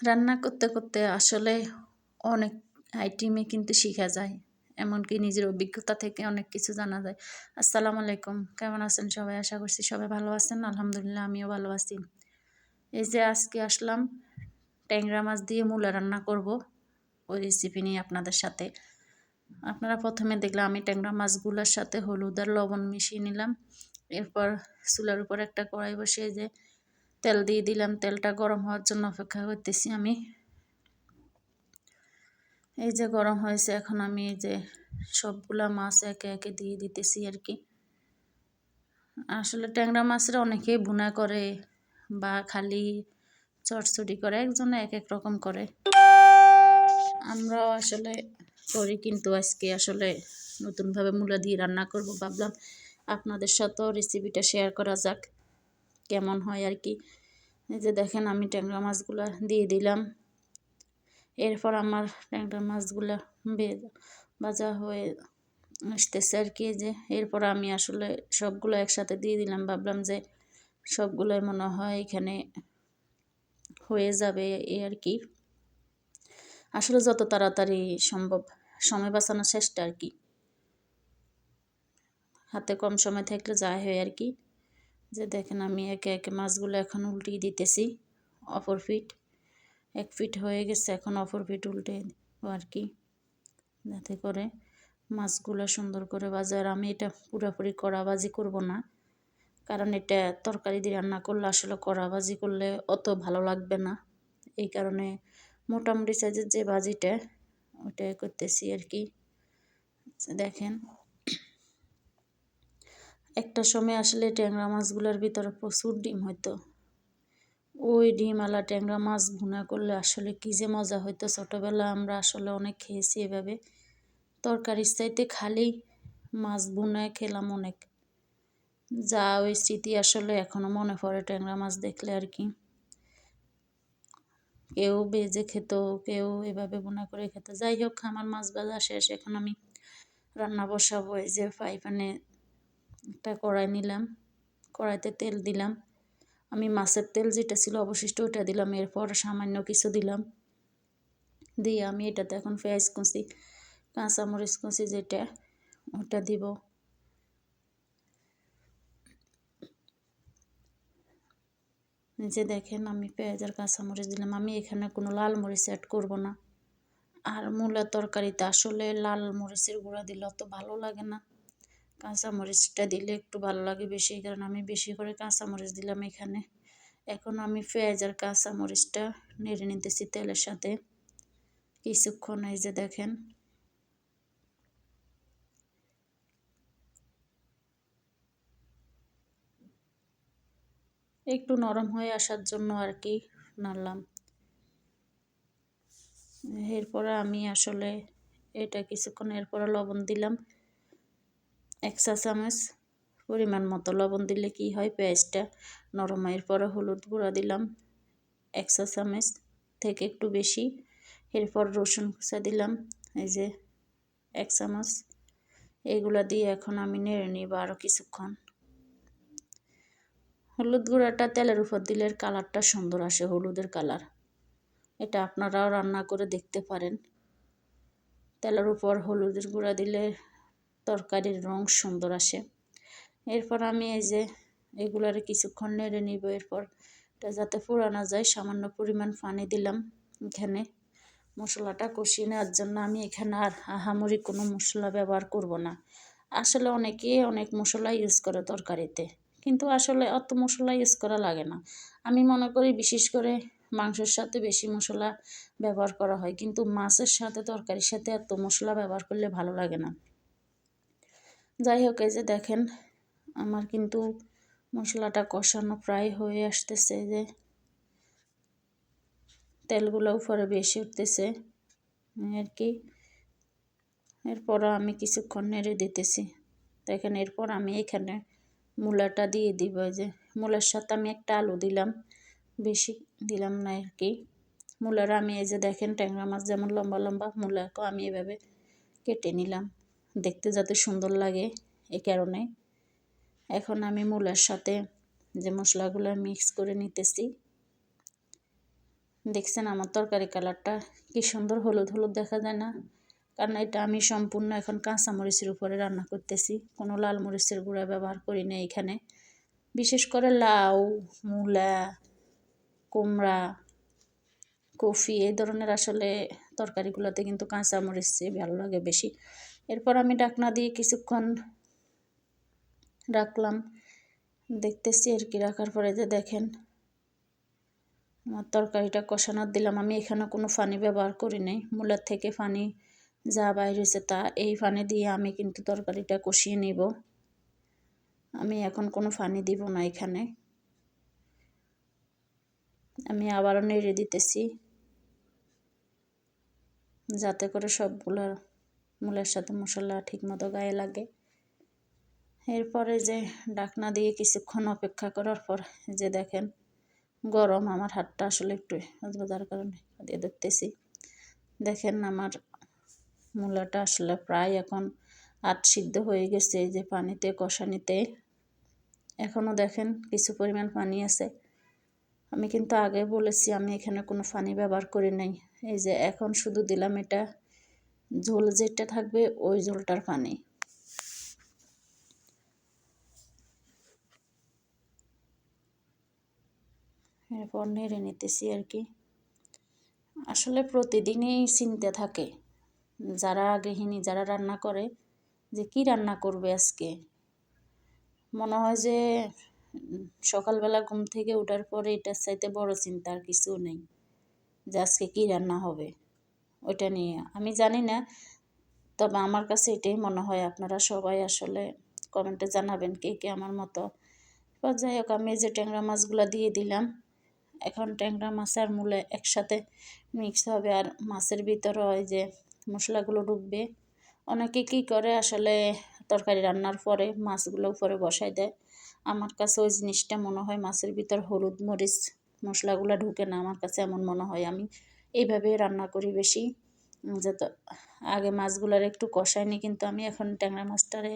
রান্না করতে করতে আসলে অনেক আইটেমই কিন্তু শেখা যায়। এমনকি নিজের অভিজ্ঞতা থেকে অনেক কিছু জানা যায়। আসসালামু আলাইকুম, কেমন আছেন সবাই? আশা করছি সবাই ভালো আছেন। আলহামদুলিল্লাহ, আমিও ভালো আছি। এই যে আজকে আসলাম, ট্যাংরা মাছ দিয়ে মূলা রান্না করব। ওই রেসিপি নিয়ে আপনাদের সাথে। আপনারা প্রথমে দেখলাম, আমি ট্যাংরা মাছগুলোর সাথে হলুদ আর লবণ মিশিয়ে নিলাম। এরপর চুলার উপর একটা কড়াই বসিয়ে যে তেল দিয়ে দিলাম। তেলটা গরম হওয়ার জন্য অপেক্ষা করতেছি আমি। এই যে গরম হয়েছে, এখন আমি এই যে সবগুলা মাছ একে একে দিয়ে দিতেছি আর কি। আসলে ট্যাংরা মাছরা অনেকেই ভুনা করে বা খালি চটচড়ি করে, একজনে এক এক রকম করে। আমরাও আসলে করি, কিন্তু আজকে আসলে নতুনভাবে মূলা দিয়ে রান্না করব। ভাবলাম আপনাদের সাথেও রেসিপিটা শেয়ার করা যাক, কেমন হয় আর কি। এই যে দেখেন আমি ট্যাংরা মাছগুলো দিয়ে দিলাম। এরপর আমার ট্যাংরা মাছগুলো ভাজা হয়ে আসতেছে আর কি যে। এরপর আমি আসলে সবগুলো একসাথে দিয়ে দিলাম। ভাবলাম যে সবগুলোই মনে হয় এখানে হয়ে যাবে এ আর কি। আসলে যত তাড়াতাড়ি সম্ভব সময় বাঁচানোর চেষ্টা আর কি। হাতে কম সময় থাকলে যায় হয় আর কি। যে দেখেন আমি একে একে মাছগুলো এখন উল্টিয়ে দিতেছি, অপর ফিট। এক ফিট হয়ে গেছে, এখন অপর ফিট উল্টে আর কি, যাতে করে মাছগুলো সুন্দর করে বাজার আমি এটা পুরোপুরি কড়াবাজি করব না, কারণ এটা তরকারি দিয়ে রান্না করলে আসলে কড়াবাজি করলে অত ভালো লাগবে না। এই কারণে মোটামুটি সাইজের যে বাজিটা ওটা করতেছি আর কি। দেখেন একটা সময় আসলে ট্যাংরা মাছগুলোর ভিতরে প্রচুর ডিম হইতো। ওই ডিমওয়ালা ট্যাংরা মাছ ভুনা করলে আসলে কী যে মজা হইতো। ছোটোবেলা আমরা আসলে অনেক খেয়েছি এভাবে। তরকারির চাইতে খালি মাছ ভুনায় খেলাম অনেক। যা ওই স্মৃতি আসলে এখনও মনে পড়ে ট্যাংরা মাছ দেখলে আর কি। কেউ বেজে খেত, কেউ এভাবে বোনা করে খেত। যাই হোক, আমার মাছ ভাজা শেষ। এখন আমি রান্না বসাবো। এই যে ফ্রাই প্যানে একটা কড়াই নিলাম, কড়াইতে তেল দিলাম। আমি মাছের তেল যেটা ছিল অবশিষ্ট ওটা দিলাম, এরপর সামান্য কিছু দিলাম। দিয়ে আমি এটাতে এখন পেঁয়াজ কুচি, কাঁচামরিচ কুচি যেটা, ওটা দিব। যে দেখেন আমি পেঁয়াজ আর কাঁচামরিচ দিলাম, আমি এখানে কোনো লাল মরিচ অ্যাড করব না। আর মূলা তরকারিতে আসলে লাল মরিচের গুঁড়া দিলে অত ভালো লাগে না। কাঁচামরিচটা দিলে একটু ভালো লাগে বেশি কারণ আমি বেশি করে কাঁচামরিচ দিলাম এখানে। এখন আমি পেঁয়াজ আর কাঁচামরিচটা নেড়ে নিতেছি তেলের সাথে। কিছুক্ষণ এই যে দেখেন। একটু নরম হয়ে আসার জন্য আর কি নাড়লাম। এরপরে আমি আসলে এটা কিছুক্ষণ এরপরে লবণ দিলাম। এক চা চামচ পরিমাণ মতো লবণ দিলে কি হয়? পেঁয়াজটা নরম হয় এরপরে হলুদ গুঁড়া দিলাম। এক চা চামচ থেকে একটু বেশি। এরপর রসুন কুচা দিলাম। এই যে এক চামচ এগুলা দিয়ে এখন আমি নেড়ে নিব আরও কিছুক্ষণ। হলুদ গুঁড়াটা তেলের উপর দিলে কালারটা সুন্দর আসে, হলুদের কালার। এটা আপনারাও রান্না করে দেখতে পারেন। তেলের উপর হলুদের গুঁড়া দিলে তরকারির রং সুন্দর আসে। এরপর আমি এই যে এগুলার কিছুক্ষণ নেড়ে নিব, এরপর এটা যাতে পোড়ানো যায়, সামান্য পরিমাণ পানি দিলাম এখানে। মশলাটা কষিয়ে নেওয়ার জন্য আমি এখানে আর আহামরি কোনো মশলা ব্যবহার করব না। আসলে অনেকেই অনেক মশলা ইউজ করে তরকারিতে, কিন্তু আসলে অত মশলা ইউজ করা লাগে না। আমি মনে করি বিশেষ করে মাংসের সাথে বেশি মশলা ব্যবহার করা হয়, কিন্তু মাছের সাথে তরকারির সাথে এত মশলা ব্যবহার করলে ভালো লাগে না। যাই হোক এই যে দেখেন, আমার কিন্তু মশলাটা কষানো প্রায় হয়ে আসতেছে যে তেলগুলো উপরে বেশি উঠতেছে আর কি। এরপর আমি কিছুক্ষণ নেড়ে দিতেছি। দেখেন, এরপর আমি এখানে মূলাটা দিয়ে দিব যে মূলার সাথে আমি একটা আলু দিলাম, বেশি দিলাম না আর কি। মূলার আমি, এই যে দেখেন, ট্যাংরা মাছ যেমন লম্বা লম্বা মূলাকেও আমি এভাবে কেটে নিলাম। দেখতে যাতে সুন্দর লাগে এ কারণে। এখন আমি মূলার সাথে যে মশলাগুলো মিক্স করে নিতেছি, দেখছেন আমার তরকারি কালারটা কি সুন্দর হলুদ হলুদ দেখা যায় না? কারণ এটা আমি সম্পূর্ণ এখন কাঁচা মরিচের উপরে রান্না করতেছি, কোনো লাল মরিচের গুঁড়া ব্যবহার করি না এখানে। বিশেষ করে লাউ, মূলা, কুমড়া, কফি এই ধরনের আসলে তরকারিগুলোতে কিন্তু কাঁচা মরিচ ভালো লাগে বেশি। এরপর আমি ডাকনা দিয়ে কিছুক্ষণ রাখলাম। দেখতেছি আর কি, রাখার পরে যে দেখেন, আমার তরকারিটা কষানোর দিলাম। আমি এখানে কোনো পানি ব্যবহার করি নাই। মূলার থেকে পানি যা বাইর হয়েছে তা, এই পানি দিয়ে আমি কিন্তু তরকারিটা কষিয়ে নিব। আমি এখন কোনো পানি দিব না এখানে। আমি আবারও নেড়ে দিতেছি, যাতে করে সবগুলো মূলের সাথে মশলা ঠিকমতো গায়ে লাগে। এরপরে যে ডাকনা দিয়ে কিছুক্ষণ অপেক্ষা করার পর যে দেখেন গরম, আমার হাতটা আসলে একটু যার কারণে দিয়ে দেখতেছি দেখেন আমার মূলাটা আসলে প্রায় এখন আট সিদ্ধ হয়ে গেছে এই যে পানিতে, কষানিতে। এখনও দেখেন কিছু পরিমাণ পানি আছে। আমি কিন্তু আগে বলেছি আমি এখানে কোনো পানি ব্যবহার করি নাই। এই যে এখন শুধু দিলাম এটা ঝোল যেটা থাকবে ওই ঝোলটার পানি। এরপর নেড়ে নিতেছি আর কি। আসলে প্রতিদিনই চিনতে থাকে, যারা গৃহিণী, যারা রান্না করে, যে কি রান্না করবে আজকে? মনে হয় যে সকালবেলা ঘুম থেকে ওঠার পরে এটার চাইতে বড় চিন্তা আর কিছু নেই, যে আজকে কী রান্না হবে। ওইটা নিয়ে। আমি জানি না, তবে আমার কাছে এটাই মনে হয়। আপনারা সবাই আসলে কমেন্টে জানাবেন কে কে আমার মতো। এবার যাই হোক, আমি যে ট্যাংরা মাছগুলো দিয়ে দিলাম। এখন ট্যাংরা মাছ আর মূলে একসাথে মিক্স হবে। আর মাছের ভিতরে ওই যে মশলাগুলো ঢুকবে। অনেকে কী করে, আসলে তরকারি রান্নার পরে মাছগুলো উপরে বসাই দেয়। আমার কাছে ওই জিনিসটা মনে হয় মাছের ভিতর হলুদ মরিচ মশলাগুলো ঢুকে না। আমার কাছে এমন মনে হয়। আমি এইভাবে রান্না করি বেশি। যত আগে মাছগুলোর একটু কষাইনি কিন্তু আমি এখন ট্যাংরা মাছটারে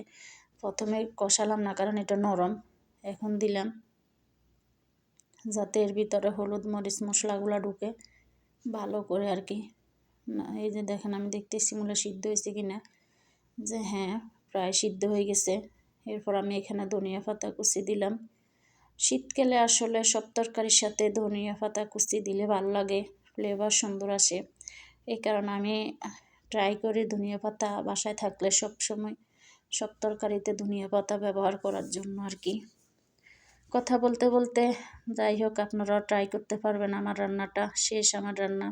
প্রথমে কষালাম না, কারণ এটা নরম। এখন দিলাম। যাতে এর ভিতরে হলুদ মরিচ মশলাগুলো ঢুকে ভালো করে আর কি। না, এই যে দেখেন, আমি দেখতেছি মূলে সিদ্ধ হয়েছে কি না যে হ্যাঁ প্রায় সিদ্ধ হয়ে গেছে। এরপর আমি এখানে ধনিয়া পাতা কুচি দিলাম। শীতকালে আসলে সব তরকারির সাথে ধনিয়া পাতা কুচি দিলে ভালো লাগে। ফ্লেভার সুন্দর আসে। এই কারণে আমি ট্রাই করি ধনিয়া পাতা বাসায় থাকলে সব সময় সব তরকারিতে ধনিয়া পাতা ব্যবহার করার জন্য আর কি। কথা বলতে বলতে যাই হোক, আপনারাও ট্রাই করতে পারবেন। আমার রান্নাটা শেষ, আমার রান্না